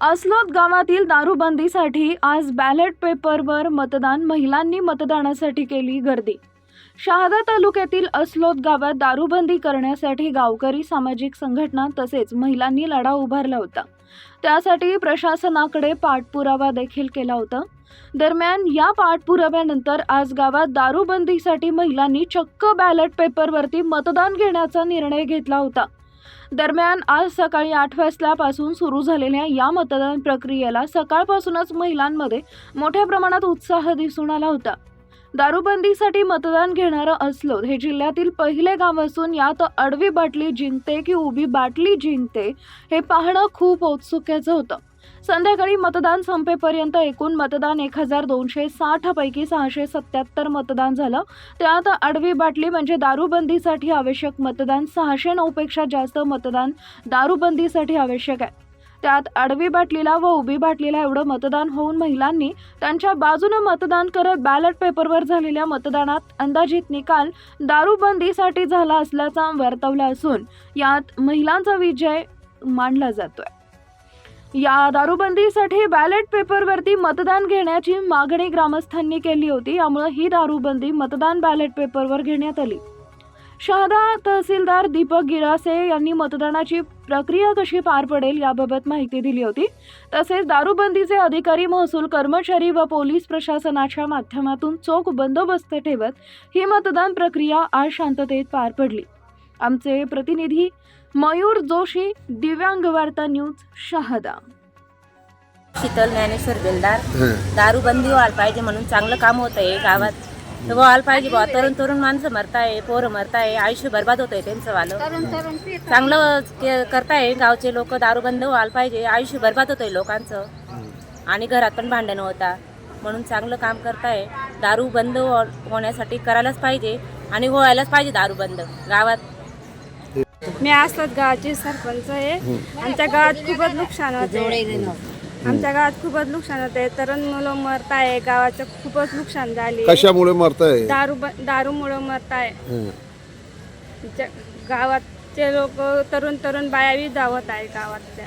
अस्लोद गावातील दारूबंदीसाठी आज बॅलेट पेपरवर मतदान महिलांनी मतदानासाठी केली गर्दी. शहादा तालुक्यातील अस्लोद गावात दारूबंदी करण्यासाठी गावकरी सामाजिक संघटना तसेच महिलांनी लढा उभारला होता. त्यासाठी प्रशासनाकडे पाठपुरावा देखील केला होता. दरम्यान या पाठपुराव्यानंतर आज गावात दारूबंदीसाठी महिलांनी चक्क बॅलेट पेपरवरती मतदान घेण्याचा निर्णय घेतला होता. दरम्यान आज सकाळी आठ वाजल्यापासून सुरू झालेल्या या मतदान प्रक्रियेला सकाळपासूनच महिलांमध्ये मोठ्या प्रमाणात उत्साह दिसून आला होता. दारूबंदीसाठी मतदान घेणारं असलो हे जिल्ह्यातील पहिले गाव असून यात आडवी बाटली जिंकते की उभी बाटली जिंकते हे पाहणं खूप औत्सुक्याचं होतं. संध्याकाळी मतदान संपेपर्यंत एकूण मतदान एक हजार दोनशे साठ पैकी सहाशे सत्याहत्तर मतदान झालं. त्यात आडवी बाटली म्हणजे दारूबंदीसाठी आवश्यक मतदान सहाशे नऊपेक्षा जास्त मतदान दारूबंदीसाठी आवश्यक आहे. त्यात आडवी बाटलीला व उभी बाटलीला एवढं मतदान होऊन महिलांनी त्यांच्या बाजूनं मतदान करत बॅलेट पेपरवर झालेल्या मतदानात अंदाजित निकाल दारूबंदीसाठी झाला असल्याचा वर्तवला असून यात महिलांचा विजय मानला जातोय. या दारूबंदीसाठी बॅलेट पेपरवरती मतदान घेण्याची मागणी ग्रामस्थांनी केली होती. यामुळे ही दारूबंदी मतदान बॅलेट पेपरवर घेण्यात आली. शहादा तहसीलदार दीपक गिरासे यांनी मतदानाची प्रक्रिया कशी पार पडेल याबाबत माहिती दिली होती. तसेच दारूबंदीचे अधिकारी महसूल कर्मचारी व पोलीस प्रशासनाच्या माध्यमातून चोख बंदोबस्त ठेवत ही मतदान प्रक्रिया आज शांततेत पार पडली. आमचे प्रतिनिधी मयूर जोशी दिव्यांग वार्ता न्यूज शहादा. शीतल ज्ञानेश्वर बेलदार. दारूबंदी व्हायला पाहिजे म्हणून चांगलं काम होत आहे गावात. तर व्हायला पाहिजे बुवा. तरुण तरुण माणसं मरताय पोरं मरताय आयुष्य बर्बाद होत आहे त्यांचं वालं. चांगलं के- करताय गावचे लोक दारूबंद व्हायला पाहिजे आयुष्य बर्बाद होत आहे लोकांचं आणि घरात पण भांडणं होता. म्हणून चांगलं काम करताय. दारू बंद हो- होण्यासाठी करायलाच पाहिजे आणि व्हायलाच पाहिजे दारू बंद गावात मी असतात गावाची सरपंच आहे. आमच्या गावात खूपच नुकसान होते आमच्या गावात खूपच नुकसान होते तरुण मुलं मरत आहे. गावाचं खूपच नुकसान झाले. कशामुळे मरताय? दारू दारूमुळं मरत आहे. गावातचे लोक तरुण तरुण बाया बी धावत आहे गावातल्या.